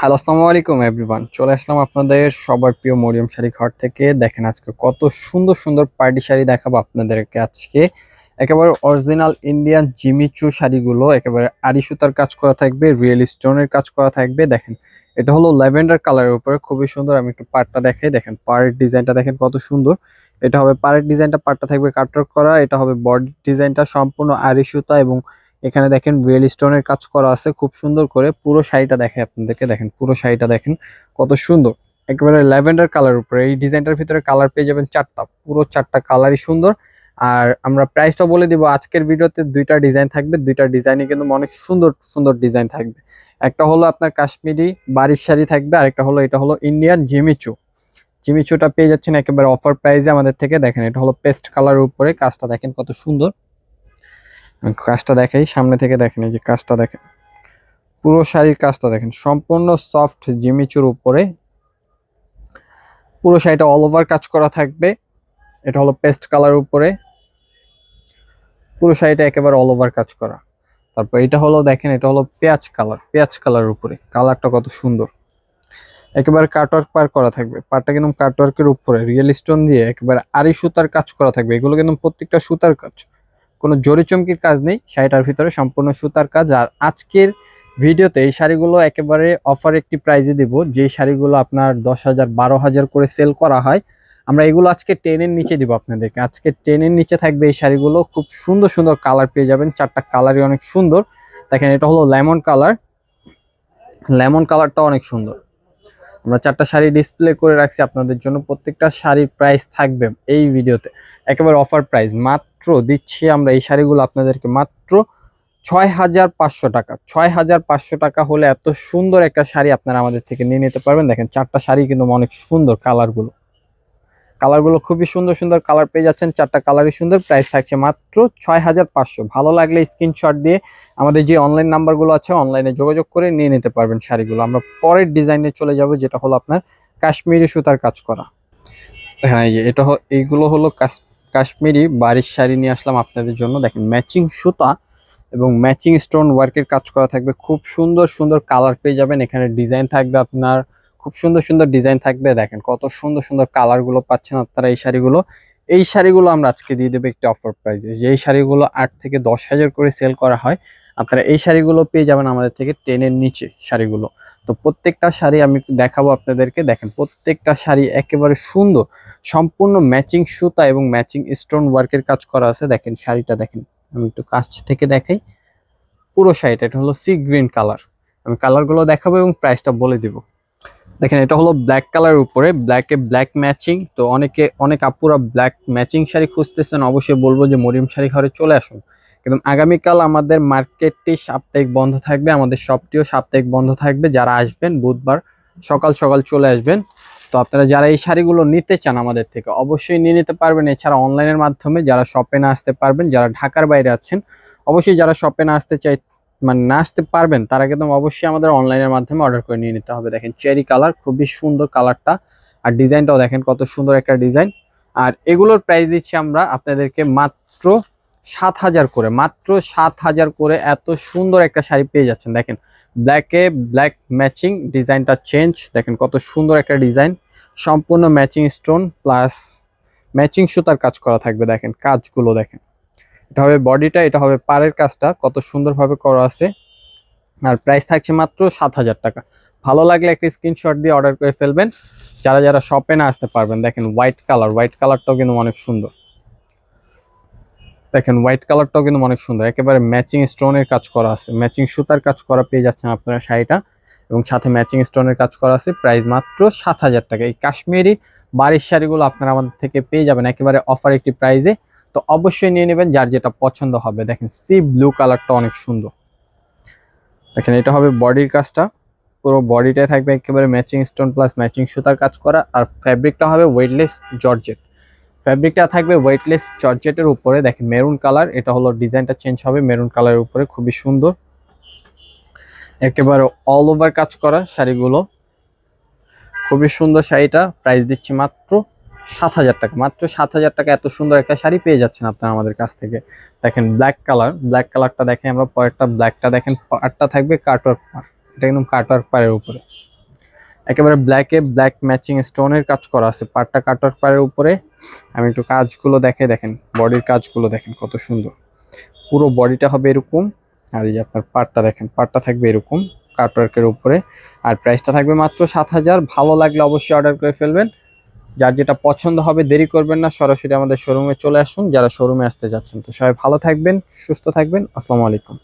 Hello আসসালামু আলাইকুম everyone চলে আসলাম আপনাদের সবার প্রিয় মরিয়ম শাড়ি ঘর থেকে। দেখেন আজকে কত সুন্দর সুন্দর পার্টি শাড়ি দেখাবো আপনাদেরকে আজকে। একেবারে অরিজিনাল ইন্ডিয়ান জিমিচু শাড়িগুলো, একেবারে আড়ি সুতার কাজ করা থাকবে রিয়েল স্টোনের কাজ করা থাকবে। দেখেন, এটা হলো ল্যাভেন্ডার কালারের উপরে, খুবই সুন্দর। আমি একটু পাড়টা দেখাই। দেখেন পাড়ের ডিজাইনটা দেখেন কত সুন্দর। এটা হবে পাড়ের ডিজাইনটা পাড়টা থাকবে কাটওয়ার্ক করা। এটা হবে বডি ডিজাইনটা, সম্পূর্ণ আড়ি সুতা এবং এখানে দেখেন রিয়েল স্টোনের কাজ করা আছে, খুব সুন্দর করে। পুরো শাড়িটা দেখেন আপনাদেরকে, দেখেন, পুরো শাড়িটা দেখেন, কত সুন্দর। একেবারে ল্যাভেন্ডার কালার উপরে, এই ডিজাইনটার ভিতরে কালার পেয়ে যাবেন চারটা, পুরো চারটা কালারই সুন্দর। আর আমরা প্রাইসটা বলে দিব, আজকের ভিডিওতে দুইটা ডিজাইন থাকবে, দুইটা ডিজাইনে কিন্তু অনেক সুন্দর সুন্দর ডিজাইন থাকবে। একটা হলো আপনার কাশ্মীরি বাড়ির শাড়ি থাকবে, আরেকটা হলো, এটা হলো ইন্ডিয়ান জিমিচু। জিমিচুটা পেয়ে যাচ্ছেন একেবারে অফার প্রাইসে আমাদের থেকে, দেখেন, এটা হলো পেস্ট কালার উপরে, কাজটা দেখেন কত সুন্দর। কাজটা দেখাই, সামনে থেকে দেখেন, এই যে কাজটা দেখেন। পুরো শাড়ির কাজটা দেখেন, সম্পূর্ণ সফট জিমিচুর উপরে। পুরো শাড়িটা অল ওভার কাজ করা থাকবে। এটা হলো পেস্ট কালার উপরে। পুরো শাড়িটা একেবারে অল ওভার কাজ করা। তারপর এটা হলো দেখেন, এটা হলো পেঁয়াজ কালার পেঁয়াজ কালার উপরে। কালারটা কত সুন্দর। একেবারে কাটওয়ার্ক পার করা থাকবে। পারটা কিন্তু কাটওয়ার্কের উপরে রিয়েল স্টোন দিয়ে একেবারে আড়ি সুতার কাজ করা থাকবে। এগুলো কিন্তু প্রত্যেকটা সুতার কাজ। কোনো জরি চমকির কাজ নেই, শাড়িটার ভিতরে সম্পূর্ণ সুতার কাজ। আর আজকের ভিডিওতে এই শাড়িগুলো একেবারে অফার একটি প্রাইজে দিব যে শাড়িগুলো আপনার দশ হাজার, বারো হাজার করে সেল করা হয়। আমরা এগুলো আজকে টেনের নিচে দিব আপনাদেরকে। আজকে টেনের নিচে থাকবে এই শাড়িগুলো, খুব সুন্দর সুন্দর কালার পেয়ে যাবেন। চারটা কালারই অনেক সুন্দর। দেখেন, এটা হলো লেমন কালার লেমন কালারটা অনেক সুন্দর। আমরা চারটা শাড়ি ডিসপ্লে করে রাখছি আপনাদের জন্য। প্রত্যেকটা শাড়ির প্রাইস থাকবে এই ভিডিওতে। একেবারে অফার প্রাইস মাত্র দিচ্ছি আমরা এই শাড়িগুলো আপনাদেরকে মাত্র ছয় হাজার পাঁচশো টাকা। ছয় হাজার পাঁচশো টাকা হলে এত সুন্দর একটা শাড়ি আপনারা আমাদের থেকে নিয়ে নিতে পারবেন। দেখেন চারটা শাড়ি কিন্তু অনেক সুন্দর কালারগুলো কালারগুলো খুবই সুন্দর সুন্দর কালার পেয়ে যাচ্ছেন। চারটা কালারই সুন্দর প্রাইস থাকছে মাত্র ছয় হাজার পাঁচশো। ভালো লাগলে স্ক্রিনশট দিয়ে আমাদের যে অনলাইন নাম্বারগুলো আছে অনলাইনে যোগাযোগ করে নিয়ে নিতে পারবেন শাড়িগুলো। আমরা পরের ডিজাইনে চলে যাব, যেটা হলো আপনার কাশ্মীরি সুতার কাজ করা। হ্যাঁ এটা এইগুলো হলো কাশ- কাশ্মীরি বাড়ির শাড়ি নিয়ে আসলাম আপনাদের জন্য। দেখেন ম্যাচিং সুতা এবং ম্যাচিং স্টোন ওয়ার্কের কাজ করা থাকবে। খুব সুন্দর সুন্দর কালার পেয়ে যাবেন। এখানে ডিজাইন থাকবে আপনার খুব সুন্দর সুন্দর ডিজাইন থাকবে। দেখেন কত সুন্দর সুন্দর কালারগুলো পাচ্ছেন আপনারা এই শাড়িগুলো। এই শাড়িগুলো আমরা আজকে দিয়ে দেবো একটি অফার প্রাইসে যেই শাড়িগুলো আট থেকে দশ হাজার করে সেল করা হয়, আপনারা এই শাড়িগুলো পেয়ে যাবেন আমাদের থেকে টেনের নিচে শাড়িগুলো। তো প্রত্যেকটা শাড়ি আমি দেখাবো আপনাদেরকে। দেখেন প্রত্যেকটা শাড়ি একেবারে সুন্দর, সম্পূর্ণ ম্যাচিং সুতা এবং ম্যাচিং স্টোন ওয়ার্কের কাজ করা আছে। দেখেন শাড়িটা দেখেন, আমি একটু কাছ থেকে দেখাই। পুরো শাড়িটা, এটা হলো সি গ্রিন কালার আমি কালারগুলো দেখাবো এবং প্রাইসটা বলে দিব। দেখেন, এটা হলো ব্ল্যাক কালার উপরে ব্ল্যাকে ব্ল্যাক ম্যাচিং তো অনেকে, অনেক আপুরা ব্ল্যাক ম্যাচিং শাড়ি খুঁজতেছেন, অবশ্যই বলব যে মরিম শাড়ি ঘরে চলে আসুন। কিন্তু আগামীকাল আমাদের মার্কেটটি সাপ্তাহিক বন্ধ থাকবে, আমাদের শপটিও সাপ্তাহিক বন্ধ থাকবে, যারা আসবেন বুধবার সকাল সকাল চলে আসবেন। তো আপনারা যারা এই শাড়িগুলো নিতে চান আমাদের থেকে, অবশ্যই নিয়ে নিতে পারবেন, এছাড়া অনলাইনের মাধ্যমে যারা শপে না আসতে পারবেন, যারা ঢাকার বাইরে আছেন, অবশ্যই যারা শপে না আসতে চাই মানে না আসতে পারবেন, তারা কিন্তু অবশ্যই আমাদের অনলাইনের মাধ্যমে অর্ডার করে নিয়ে নিতে হবে। দেখেন চেরি কালার খুবই সুন্দর কালারটা আর ডিজাইনটাও দেখেন, কত সুন্দর একটা ডিজাইন আর এগুলোর প্রাইস দিচ্ছি আমরা আপনাদেরকে মাত্র সাত হাজার করে, মাত্র সাত হাজার করে এত সুন্দর একটা শাড়ি পেয়ে যাচ্ছেন। দেখেন ব্ল্যাকে ব্ল্যাক ম্যাচিং ডিজাইনটা চেঞ্জ দেখেন, কত সুন্দর একটা ডিজাইন সম্পূর্ণ ম্যাচিং স্টোন প্লাস ম্যাচিং সুতার কাজ করা থাকবে। দেখেন, কাজগুলো দেখেন। এটা হবে বডিটা, এটা হবে পাড়ের কাজটা, কত সুন্দরভাবে করা আছে। আর প্রাইস থাকছে মাত্র সাত হাজার টাকা। ভালো লাগলে একটা স্ক্রিনশট দিয়ে অর্ডার করে ফেলবেন। যারা যারা শপে না আসতে পারবেন, দেখেন হোয়াইট কালার হোয়াইট কালারটাও কিন্তু অনেক সুন্দর। দেখেন হোয়াইট কালারটাও কিন্তু অনেক সুন্দর। একেবারে ম্যাচিং স্টোনের কাজ করা আছে। ম্যাচিং সুতার কাজ করা পেয়ে যাচ্ছেন আপনারা শাড়িটা। এবং সাথে ম্যাচিং স্টোনের কাজ করা আছে। প্রাইস মাত্র সাত হাজার টাকা। এই কাশ্মীরি বাড়ির শাড়িগুলো আপনারা আমাদের থেকে পেয়ে যাবেন। একেবারে অফার একটি প্রাইজে তো অবশ্যই নিয়ে নেবেন যার যেটা পছন্দ হবে। দেখেন, সি ব্লু কালারটা অনেক সুন্দর। দেখেন, এটা হবে বডির কাজটা। পুরো বডিটাই থাকবে একেবারে ম্যাচিং স্টোন প্লাস ম্যাচিং সুতার কাজ করা। আর ফ্যাব্রিকটা হবে ওয়েটলেস জর্জেট ফ্যাব্রিকটা থাকবে ওয়েটলেস জর্জেটের উপরে। দেখেন মেরুন কালার এটা হলো ডিজাইনটা চেঞ্জ হবে মেরুন কালারের উপরে, খুবই সুন্দর। একেবারে অল ওভার কাজ করা শাড়িগুলো। খুবই সুন্দর শাড়িটা প্রাইস দিচ্ছি মাত্র সাত হাজার টাকা। মাত্র সাত হাজার টাকা এত সুন্দর একটা শাড়ি পেয়ে যাচ্ছেন আপনারা আমাদের কাছ থেকে। দেখেন ব্ল্যাক কালার ব্ল্যাক কালারটা দেখেন আমরা পরেরটা ব্ল্যাকটা দেখেন পার্টটা থাকবে কাটওয়ার্ক পার এটা একদম কাটওয়ার্ক পাড়ের উপরে। একেবারে ব্ল্যাকে ব্ল্যাক ম্যাচিং স্টোনের কাজ করা আছে পাটটা কাটওয়ার্ক পাড়ের উপরে। আমি একটু কাজগুলো দেখে দেখেন বডির কাজগুলো দেখেন কত সুন্দর। পুরো বডিটা হবে এরকম, আর এই যে আপনার পাটটা দেখেন পাটটা থাকবে এরকম কাটওয়ার্কের উপরে। আর প্রাইসটা থাকবে মাত্র সাত হাজার, ভালো লাগলে অবশ্যই অর্ডার করে ফেলবেন। যার যেটা পছন্দ হবে, দেরি করবেন না, সরাসরি আমাদের শোরুমে চলে আসুন। যারা শোরুমে আসতে যাচ্ছেন, তো সবাই ভালো থাকবেন, সুস্থ থাকবেন। আসসালামু আলাইকুম।